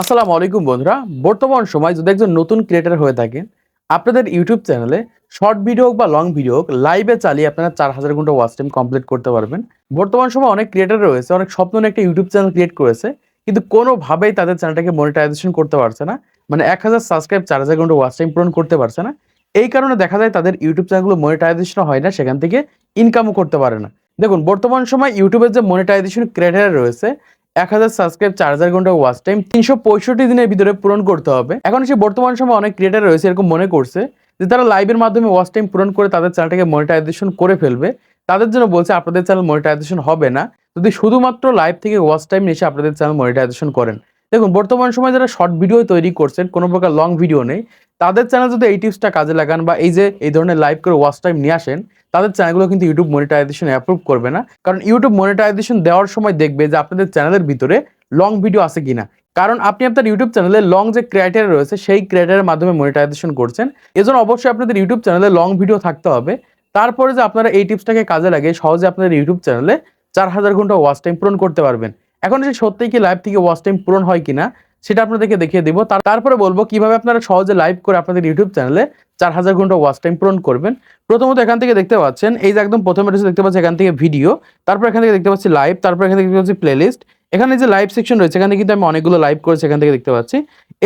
আসসালামু আলাইকুম বন্ধুরা। বর্তমান সময় যদি একজন নতুন ক্রিয়েটার হয়ে থাকেন, আপনাদের ইউটিউব চ্যানেলে শর্ট ভিডিও হোক বা লং ভিডিও হোক লাইভে চালিয়ে আপনারা চার হাজার ঘণ্টা ওয়াচ টাইম কমপ্লিট করতে পারবেন। বর্তমান সময় অনেক ক্রিয়েটার রয়েছে, অনেক স্বপ্ন একটা ইউটিউব চ্যানেল ক্রিয়েট করেছে, কিন্তু কোনোভাবেই তাদের চ্যানেলটাকে মনিটাইজেশন করতে পারছে না। মানে এক হাজার সাবস্ক্রাইব চার হাজার ঘণ্টা ওয়াচ টাইম পূরণ করতে পারছে না। এই কারণে দেখা যায় তাদের ইউটিউব চ্যানেলগুলো মনিটাইজেশন হয় না, সেখান থেকে ইনকামও করতে পারে না। দেখুন, বর্তমান সময় ইউটিউবের যে মনিটাইজেশন ক্রিয়েটার রয়েছে এক হাজার সাবস্ক্রাইব চার হাজার ঘণ্টা ওয়াচ টাইম তিনশো পঁয়ষট্টি দিনের ভিতরে পূরণ করতে হবে। এখন সে বর্তমান সময় অনেক ক্রিয়েটার রয়েছে এরকম মনে করছে যে তারা লাইভের মাধ্যমে ওয়াচ টাইম পূরণ করে তাদের চ্যানেলটাকে মনিটাইজেশন করে ফেলবে। তাদের জন্য বলছে, আপনাদের চ্যানেল মনিটাইজেশন হবে না। যদি শুধুমাত্র লাইভ থেকে ওয়াচ টাইম এসে আপনাদের চ্যানেল মনিটাইজেশন করেন। দেখুন, বর্তমান সময় যারা শর্ট ভিডিও তৈরি করছেন, কোনো প্রকার লং ভিডিও নেই, তাদের চ্যানেল যদি এই টিপসটা কাজে লাগান বা এই যে, এই ধরনের লাইভ করে ওয়াচ টাইম নিয়ে আসেন, তাদের চ্যানেলগুলো কিন্তু ইউটিউব মনিটাইজেশন অ্যাপ্রুভ করবে না। কারণ ইউটিউব মনিটাইজেশন দেওয়ার সময় দেখবে যে আপনাদের চ্যানেলের ভিতরে লং ভিডিও আছে কিনা। কারণ আপনি আপনার ইউটিউব চ্যানেলে লং যে ক্রাইটেরিয়া রয়েছে, সেই ক্রাইটেরিয়ার মাধ্যমে মনিটাইজেশন করছেন। এজন্য অবশ্যই আপনাদের ইউটিউব চ্যানেলে লং ভিডিও থাকতে হবে। তারপরে যে আপনারা এই টিপসটাকে কাজে লাগে সহজে আপনাদের ইউটিউব চ্যানেলে চার হাজার ঘণ্টা ওয়াচ টাইম পূরণ করতে পারবেন। এখন সে সত্যিই কি লাইভ থেকে ওয়াচ টাইম পূরণ হয় কিনা, সেটা আপনাদেরকে দেখিয়ে দিব। তারপরে বলব কীভাবে আপনারা সহজে লাইভ করে আপনাদের ইউটিউব চ্যানেলে চার হাজার ঘণ্টা ওয়াচ টাইম পূরণ করবেন। প্রথমত এখান থেকে দেখতে পাচ্ছেন, এই যে একদম প্রথমে দেখতে পাচ্ছি এখান থেকে ভিডিও তারপর এখান থেকে দেখতে পাচ্ছি লাইভ তারপর এখান থেকে দেখতে পাচ্ছি প্লেলিস্ট এখানে যে লাইভ সেকশন রয়েছে, এখানে কিন্তু আমি অনেকগুলো লাইভ করেছি, এখান থেকে দেখতে পাচ্ছি।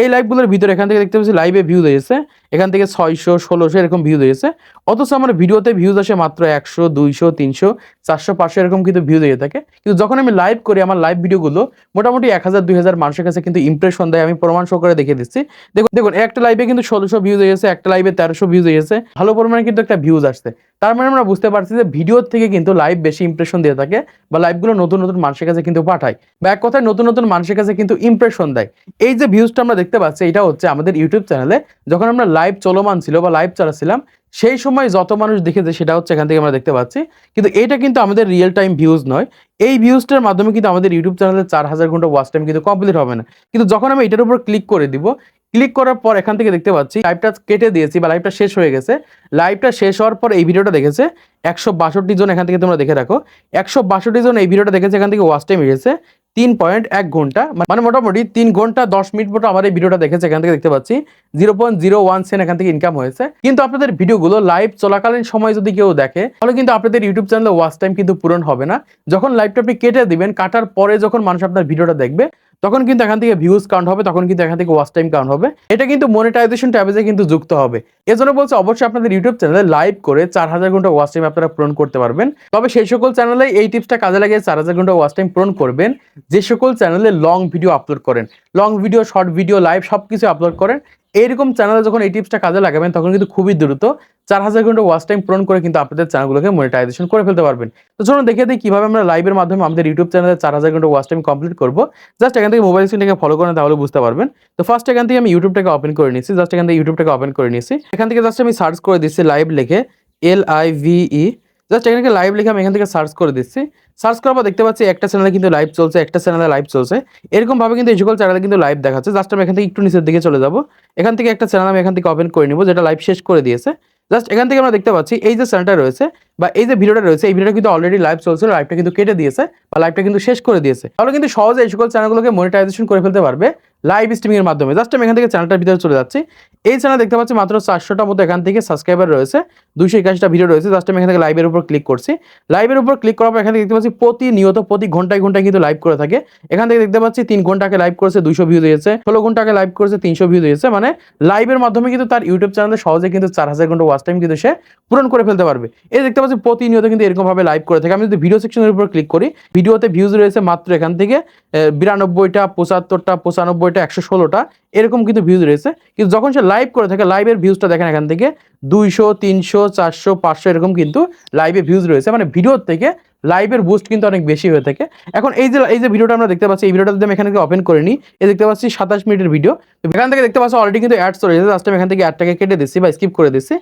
এই লাইভগুলোর ভিতরে এখান থেকে দেখতে পাচ্ছি লাইভে ভিউ দিয়েছে এখান থেকে ছয়শো, ষোলোশো এরকম ভিউ দিয়েছে অথচ আমার ভিডিওতে ভিউজ আসে মাত্র একশো, দুইশো, তিনশো, চারশো, পাঁচশো এরকম কিন্তু ভিউ দিয়ে থাকে। কিন্তু যখন আমি লাইভ করি, আমার লাইভ ভিডিওগুলো মোটামুটি এক হাজার, দুই হাজার মানুষের কাছে কিন্তু ইমপ্রেশন দেয়। আমি প্রমাণ সহকারে দেখিয়ে দিচ্ছি। দেখুন দেখুন, একটা লাইভে কিন্তু ষোলোশো ভিউজ হয়েছে একটা লাইভে তেরোশো ভিউজ হয়েছে ভালো পরিমাণে কিন্তু একটা ভিউজ আসছে। তার মানে আমরা বুঝতে পারছি যে ভিডিওর থেকে কিন্তু লাইভ বেশি ইমপ্রেশন দিয়ে থাকে বা লাইভগুলো নতুন নতুন মানুষের কাছে কিন্তু পাঠায় বা এক কথায় নতুন নতুন মানুষের কাছে কিন্তু ইমপ্রেশন দেয়। এই যে ভিউজটা আমরা দেখতে পাচ্ছি, এটা হচ্ছে আমাদের ইউটিউব চ্যানেলে যখন আমরা লাইভ চলমান ছিল বা লাইভ চালাচ্ছিলাম সেই সময় যত মানুষ দেখেছে সেটা হচ্ছে এখান থেকে আমরা দেখতে পাচ্ছি। কিন্তু এটা কিন্তু আমাদের রিয়েল টাইম ভিউজ নয়। এই ভিউজটার মাধ্যমে কিন্তু আমাদের ইউটিউব চ্যানেলে চার হাজার ঘণ্টা ওয়াচ টাইম কিন্তু কমপ্লিট হবে না। কিন্তু যখন আমি এটার উপর ক্লিক করে দিব ক্লিক করার পর এখান থেকে দেখতে পাচ্ছি, লাইভটা কেটে দিয়েছি বা লাইভটা শেষ হয়ে গেছে। লাইভটা শেষ হওয়ার পর এই ভিডিওটা দেখেছে, একশো বাষট্টি জন এখান থেকে তোমরা দেখে রাখো। একশো বাষট্টি জন এই ভিডিওটা দেখেছে, এখান থেকে ওয়াচ টাইম এসেছে তিন পয়েন্ট এক ঘণ্টা। মানে মোটামুটি তিন ঘণ্টা দশ মিনিট মতো আমার এই ভিডিওটা দেখেছে, এখান থেকে দেখতে পাচ্ছি। Zero point zero one cent এখান থেকে ইনকাম হয়েছে। কিন্তু আপনাদের ভিডিওগুলো লাইভ চলাকালীন সময় যদি কেউ দেখে, তাহলে কিন্তু আপনাদের ইউটিউব চ্যানেলে ওয়াচ টাইম কিন্তু পূরণ হবে না। যখন লাইভটা আপনি কেটে দিবেন, কাটার পরে যখন মানুষ আপনার ভিডিওটা দেখবে তখন কিন্তু এখান থেকে ভিউজ কাউন্ট হবে, তখন কিন্তু এখান থেকে ওয়াচ টাইম কাউন্ট হবে। এটা কিন্তু মনিটাইজেশন ট্যাবেজে কিন্তু যুক্ত হবে। এজন্য বলছে অবশ্যই আপনাদের ইউটিউব চ্যানেলে লাইভ করে চার হাজার ঘণ্টা ওয়াচ টাইম আপনারা পূরণ করতে পারবেন। তবে সেই সকল চ্যানেলে এই টিপসটা কাজে লাগিয়ে চার হাজার ঘণ্টা ওয়াচ টাইম পূরণ করবেন। যে সকল চ্যানেলে লং ভিডিও আপলোড করেন long video short video live সব কিছু আপলোড করেন, এইরকম চ্যানেলে যখন এই টিপসটা কাজে লাগাবেন, তখন কিন্তু খুবই দ্রুত চার হাজার ঘণ্টা ওয়াচ টাইম পূরণ করে কিন্তু আপনাদের চ্যানেলগুলোকে মনিটাইজেশন করে ফেলতে পারবেন। তো চলুন দেখে দিই কীভাবে আমরা লাইভের মাধ্যমে আমাদের ইউটিউব চ্যানেলে চার হাজার ঘণ্টা ওয়াচ টাইম কমপ্লিট করব। জাস্ট এখান থেকে মোবাইল স্ক্রিনটাকে ফলো করেন, তাহলে বুঝতে পারবেন। তো ফার্স্ট এখান থেকে আমি ইউটিউবটাকে ওপেন করে নিয়েছি জাস্ট এখান থেকে ইউটিউবটাকে ওপেন করে নিয়েছি। এখান থেকে জাস্ট আমি সার্চ করে দিচ্ছি লাইভ লিখে এল আই ভিই জাস্ট এখানে থেকে লাইভ লিখে আমি এখান থেকে সার্চ করে দিচ্ছি। সার্চ করার পর দেখতে পাচ্ছি একটা চ্যানেলে কিন্তু লাইভ চলছে, একটা চ্যানেলে লাইভ চলছে। এরকম ভাবে কিন্তু এই সকল চ্যানেলে কিন্তু লাইভ দেখাচ্ছে। জাস্ট আমি এখান থেকে একটু নিচের দিকে চলে যাব। এখান থেকে একটা চ্যানেল আমি এখান থেকে ওপেন করে নিব, যেটা লাইভ শেষ করে দিয়েছে। জাস্ট এখান থেকে আমরা দেখতে পাচ্ছি, এই যে সেন্টার রয়েছে বা এই যে ভিডিওটা রয়েছে, এই ভিডিওটা কিন্তু অলরেডি লাইভ চলছিল লাইভটা কিন্তু কেটে দিয়েছে বা লাইভটা কিন্তু শেষ করে দিয়েছে। তাহলে কিন্তু সহজে এই সকল চ্যানেলগুলোকে মনিটাইজেশন করে ফেলতে পারবে। লাইভ স্ট্রিমিং এর মাধ্যমে। জাস্ট আমি এখান থেকে চ্যানেলটার ভিতরে চলে যাচ্ছি। এই চ্যানেল দেখতে পাচ্ছি মাত্র চারশোটা মতো এখান থেকে সাবস্ক্রাইবার রয়েছে। দুইশো একাশিটা ভিডিও রয়েছে। জাস্ট আমি এখান থেকে লাইভের উপর ক্লিক করছি। লাইভের উপর ক্লিক করার পর এখানে দেখতে পাচ্ছি প্রতিনিয়ত, প্রতি ঘন্টায় ঘন্টায় কিন্তু লাইভ করে থাকে। এখান থেকে দেখতে পাচ্ছি তিন ঘন্টাকে লাইভ করেছে, দুইশো ভিউ দিয়েছে। ষোলো ঘন্টাকে লাইভ করেছে, তিনশো ভিউ দিয়েছে। মানে লাইভের মাধ্যমে কিন্তু তার ইউটিউব চ্যানেলে সহজে কিন্তু চার হাজার ঘণ্টা ওয়াচ টাইম কিন্তু সে পূরণ করে ফেলতে পারবে। এই দেখতে পাচ্ছি প্রতিনিয়ত কিন্তু এরকম ভাবে লাইভ করে থাকে। আমি যদি ভিডিও সেকশনের উপর ক্লিক করি ভিডিওতে ভিউজ রয়েছে মাত্র এখান থেকে বিরানব্বইটা, পঁচাত্তরটা পঁচানব্বইটা একশো ষোলোটা, এরকম কিন্তু ভিউজ রয়েছে। কিন্তু যখন সে লাইভ করে থাকে লাইভের ভিউজটা দেখেন এখান থেকে, দুইশো, তিনশো, চারশো, পাঁচশো, এরকম কিন্তু লাইভে ভিউজ রয়েছে। মানে ভিডিওর থেকে লাইভের বুস্ট কিন্তু অনেক বেশি হয়ে থাকে। এখন এই যে এই যে ভিডিওটা আমরা দেখতে পাচ্ছি, এই ভিডিওটা যদি আমি এখানে ওপেন করে নিই এই দেখতে পাচ্ছি সাতাশ মিনিটের ভিডিও তো এখান থেকে দেখতে পাচ্ছি অলরেডি কিন্তু অ্যাডস চলে এসেছে। জাস্ট আমি এখান থেকে অ্যাডটাকে কেটে দিচ্ছি বা স্কিপ করে দিচ্ছি।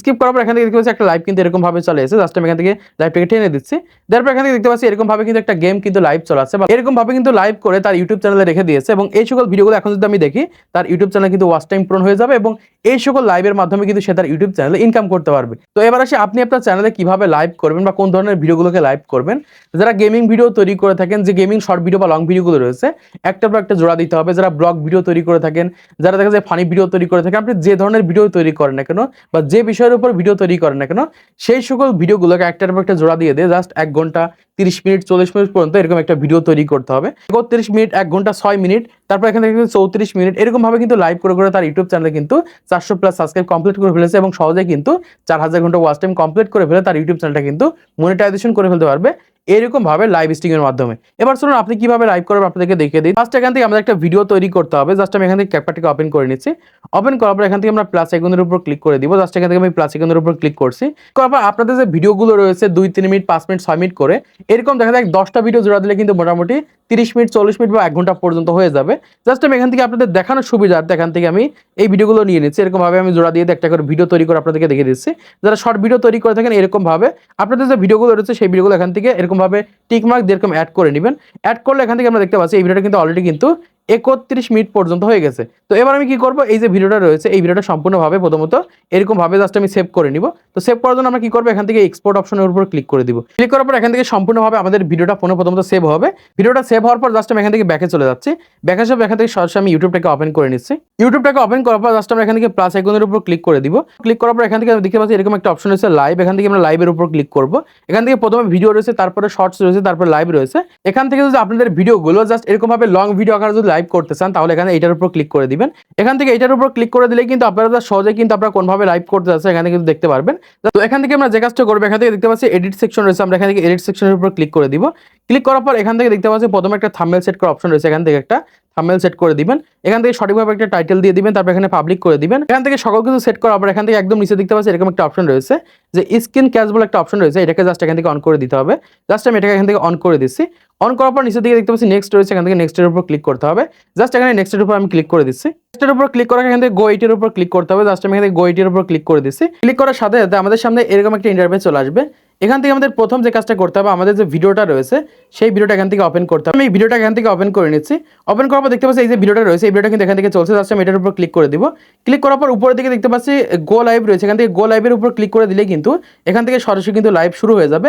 স্কিপ করার পর এখান থেকে দেখতে পাচ্ছি একটা লাইভ কিন্তু এরকম ভাবে চলে এসেছে। জাস্ট আমি এখান থেকে লাইভটাকে টেনে দিচ্ছি। তারপর এখান থেকে দেখতে পাচ্ছি এরকম ভাবে কিন্তু একটা গেম কিন্তু লাইভ চলাচ্ছে বা এরকমভাবে কিন্তু লাইভ করে তার ইউটিউব চ্যানেলে রেখে দিয়েছে। এবং এই সকল ভিডিওগুলো এখন যদি আমি দেখি, তার ইউটিউব চ্যানেল কিন্তু ওয়াচ টাইম পূরণ হয়ে যাবে এবং এই সকল লাইভের মাধ্যমে কিন্তু সে তার ইউটিউব চ্যানেলে ইনকাম করতে পারবে। তো এবার আসে, আপনি আপনার চ্যানেলে কীভাবে লাইভ করবেন বা কোন ধরনের ভিডিওগুলোকে লাইভ করবেন? যারা গেমিং ভিডিও তৈরি করে থাকেন, যে গেমিং শর্ট ভিডিও বা লং ভিডিওগুলো রয়েছে একটার পর একটা জোড়া দিতে হবে। যারা ব্লগ ভিডিও তৈরি করে থাকেন, যারা দেখা যায় ফানি ভিডিও তৈরি করে থাকেন, আপনি যে ধরনের ভিডিও তৈরি করেন না কেন বা যে বিষয়ের উপর ভিডিও তৈরি করেন না কেন, সেই সকল ভিডিওগুলোকে একটার পর একটা জোড়া দিয়ে দিয়ে জাস্ট এক ঘণ্টা তিরিশ মিনিট চল্লিশ মিনিট পর্যন্ত এরকম একটা ভিডিও তৈরি করতে হবে। একত্রিশ মিনিট এক ঘণ্টা ছয় মিনিট তারপর এখানে চৌত্রিশ মিনিট এরকম ভাবে কিন্তু লাইভ করে করে তার ইউটিউব চ্যানেলে কিন্তু চারশো প্লাস সাবস্ক্রাইব কমপ্লিট করে ফেলেছে এবং সহজে কিন্তু চার হাজার ঘণ্টা ওয়াচ টাইম কমপ্লিট করে ফেলে তার ইউটিউব চ্যানেলটা কিন্তু মনিটাইজেশন করে ফেলতে পারবে। এরকম ভাবে লাইভ স্ট্রিং এর মাধ্যমে। এবার শুনুন আপনি কীভাবে লাইভ করবেন আপনাদেরকে দেখিয়ে দিই। ফার্স্ট এখান থেকে আমাদের একটা ভিডিও তৈরি করতে হবে। জাস্ট আমি এখান থেকে ক্যাপকাটিকে ওপেন করে নিচ্ছি। ওপেন করার পর এখান থেকে আমরা প্লাস আইকনের উপর ক্লিক করে দিব। জাস্ট এখান থেকে আমি প্লাস আইকনের উপর ক্লিক করছি। করার পর আপনাদের যে ভিডিওগুলো রয়েছে, দুই, তিন মিনিট পাঁচ মিনিট ছয় মিনিট করে, এরকম দেখা যায় দশটা ভিডিও জোড়া দিলে কিন্তু মোটামুটি তিরিশ মিনিট চল্লিশ মিনিট বা এক ঘণ্টা পর্যন্ত হয়ে যাবে। জাস্ট আমি এখান থেকে আপনাদের দেখানোর সুবিধার্থে এখান থেকে আমি এই ভিডিওগুলো নিয়ে নিচ্ছি। এরকম ভাবে আমি জোড়া দিয়ে একটা করে ভিডিও তৈরি করে আপনাদেরকে দেখিয়ে দিচ্ছি। যারা শর্ট ভিডিও তৈরি করে থাকেন এরকম ভাবে আপনাদের যে ভিডিওগুলো রয়েছে, সেই ভিডিওগুলো এখান থেকে এরকম ভাবে টিকমার্ক দিয়ে এরকম অ্যাড করে নেবেন অ্যাড করলে এখান থেকে আমরা দেখতে পাচ্ছি এই ভিডিওটা কিন্তু অলরেডি কিন্তু একত্রিশ মিনিট পর্যন্ত হয়ে গেছে। তো এবার আমি কি করব? এই যে ভিডিওটা রয়েছে, এই ভিডিওটা সম্পূর্ণভাবে প্রথমত এরকম ভাবে জাস্ট আমি সেভ করে নিব। তো সেভ করার জন্য আমরা কি করব? এখান থেকে এক্সপোর্ট অপশনের উপর ক্লিক করে দিব। ক্লিক করার পর এখান থেকে সম্পূর্ণভাবে আমাদের ভিডিওটা ফোনে প্রথমত সেভ হবে। ভিডিওটা সেভ হওয়ার পর জাস্ট আমি এখান থেকে ব্যাকে চলে যাচ্ছি। ব্যাকে সব এখান থেকে সরাসরি আমি ইউটিউবটাকে ওপেন করে নিচ্ছি। ইউটিউবটাকে ওপেন করার পর জাস্ট আমরা এখান থেকে প্লাস আইকনের উপর ক্লিক করে দিব। ক্লিক করার পর এখান থেকে আমি দেখতে পাচ্ছি এরকম একটা অপশন রয়েছে লাইভ এখান থেকে আমরা লাইভের উপর ক্লিক করব। এখান থেকে প্রথমে ভিডিও রয়েছে, তারপরে শর্টস রয়েছে, তারপরে লাইভ রয়েছে। এখান থেকে যদি আপনাদের ভিডিওগুলো জাস্ট এরকম ভাবে লং ভিডিও আকারে যদি লাইভ করতে চান, তাহলে এখানে এটার উপর ক্লিক করে দিবেন। এখান থেকে এটার উপর ক্লিক করে দিলে কিন্তু আপনারা সহজে কিন্তু আপনারা কোনভাবে লাইভ করতে যাচ্ছে এখানে কিন্তু দেখতে পারবেন। তো এখান থেকে আমরা যে কাজটা করব, এখান থেকে দেখতে পাচ্ছি এডিট সেকশন রয়েছে, আমরা এখান থেকে এডিট সেকশনের উপর ক্লিক করে দিব। ক্লিক করার পর এখান থেকে দেখতে পাচ্ছি প্রথমে একটা থাম্বনেল সেট করার অপশন রয়েছে এখান থেকে একটা থাম্বনেল সেট করে দিবেন এখান থেকে সঠিকভাবে একটা টাইটেল দিয়ে দিবেন তারপর এখানে পাবলিক করে দিবেন এখান থেকে সকল কিছু সেট করার পর এখান থেকে একদম নিচে দেখতে পাচ্ছি এরকম একটা অপশন রয়েছে যে স্ক্রিন ক্যাশ বলে একটা অপশন রয়েছে এটাকে জাস্ট এখান থেকে অন করে দিতে হবে জাস্ট আমি এটাকে এখান থেকে অন করে দিচ্ছি অন করার পর নিচের দিকে দেখতে পাচ্ছি নেক্সট রয়েছে এখান থেকে নেক্সটের উপর ক্লিক করতে হবে জাস্ট এখানে নেক্সটের উপর আমি ক্লিক করে দিচ্ছি নেক্সটের উপর ক্লিক করার এখান থেকে গো এইটের উপর ক্লিক করতে হবে জাস্ট আমি এখান থেকে গো এইটের উপর ক্লিক করে দিচ্ছি ক্লিক করার সাথে সাথে আমাদের সামনে এরকম একটা ইন্টারভিউ চলে আসবে এখান থেকে আমাদের প্রথম যে কাজটা করতে হবে, আমাদের যে ভিডিওটা রয়েছে, সেই ভিডিওটা এখান থেকে ওপেন করতে হবে। আমি এই ভিডিওটা এখান থেকে ওপেন করে নিচ্ছি। ওপেন করার পর দেখতে পাচ্ছি এই যে ভিডিওটা রয়েছে, এই ভিডিওটা কিন্তু এখান থেকে চলছে। জাস্ট আমি এটার উপর ক্লিক করে দিব। ক্লিক করার পর উপরের দিকে দেখতে পাচ্ছি গো লাইভ রয়েছে। এখান থেকে গো লাইভের উপর ক্লিক করে দিলে কিন্তু এখান থেকে সরাসরি কিন্তু লাইভ শুরু হয়ে যাবে।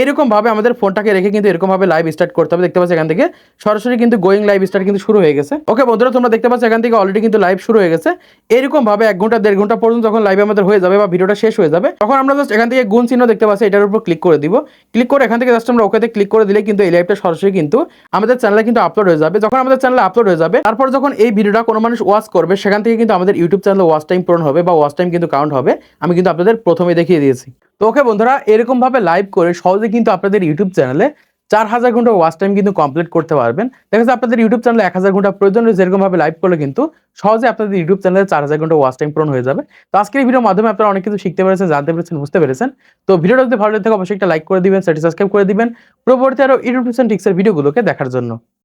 এরকম ভাবে আমাদের ফোনটাকে রেখে কিন্তু এরকম ভাবে লাইভ স্টার্ট করতে হবে। দেখতে পাচ্ছি এখান থেকে। সরাসরি কিন্তু গোয়িং লাইভ স্টার্ট কিন্তু শুরু হয়ে গেছে। ওকে বন্ধুরা, তোমরা দেখতে পাচ্ছ এখান থেকে অলরেডি কিন্তু লাইভ শুরু হয়ে গেছে। এরকম ভাবে এক ঘণ্টা, দেড় ঘণ্টা পর্যন্ত যখন লাইভ আমাদের হয়ে যাবে বা ভিডিওটা শেষ হয়ে যাবে, তখন আমরা জাস্ট এখান থেকে গুণ চিহ্ন দেখতে পাচ্ছি, এটার উপর ক্লিক করে দিব। ক্লিক করে এখান থেকে জাস্ট আমরা ওকেতে ক্লিক করে দিলে কিন্তু এই লাইভটা সরাসরি কিন্তু আমাদের চ্যানেলে কিন্তু আপলোড হয়ে যাবে। যখন আমাদের চ্যানেলে আপলোড হয়ে যাবে, তারপর যখন এই ভিডিওটা কোনো মানুষ ওয়াচ করবে, সেখান থেকে কিন্তু আমাদের ইউটিউব চ্যানেলে ওয়াচ টাইম পূরণ হবে বা ওয়াচ টাইম কিন্তু কাউন্ট হবে। আমি কিন্তু আপনাদের প্রথমে দেখিয়ে দিয়েছি। তো ওকে বন্ধুরা, এরকম ভাবে লাইভ করে সহজে কিন্তু আপনাদের ইউটিউব চ্যানেলে চার হাজার ঘণ্টা ওয়াচ টাইম কিন্তু কমপ্লিট করতে পারবেন। দেখা যাচ্ছে আপনাদের ইউটিউব চ্যানেলে এক হাজার ঘণ্টা প্রয়োজন রয়েছে এরকম ভাবে লাইভ করলে কিন্তু সহজে আপনাদের ইউটিউব চ্যানেলে চার হাজার ঘণ্টা ওয়াচ টাইম পূরণ হয়ে যাবে। তো আজকের এই ভিডিওর মাধ্যমে আপনারা অনেক কিছু শিখতে পেরেছেন, জানতে পেরেছেন, বুঝতে পেরেছেন। তো ভিডিওটা যদি ভালো লাগে অবশ্যই একটা লাইক করে দিবেন সাবস্ক্রাইব করে দিবেন। পরবর্তী আরও ইউটিউব টিক্সের ভিডিওগুলোকে দেখার জন্য।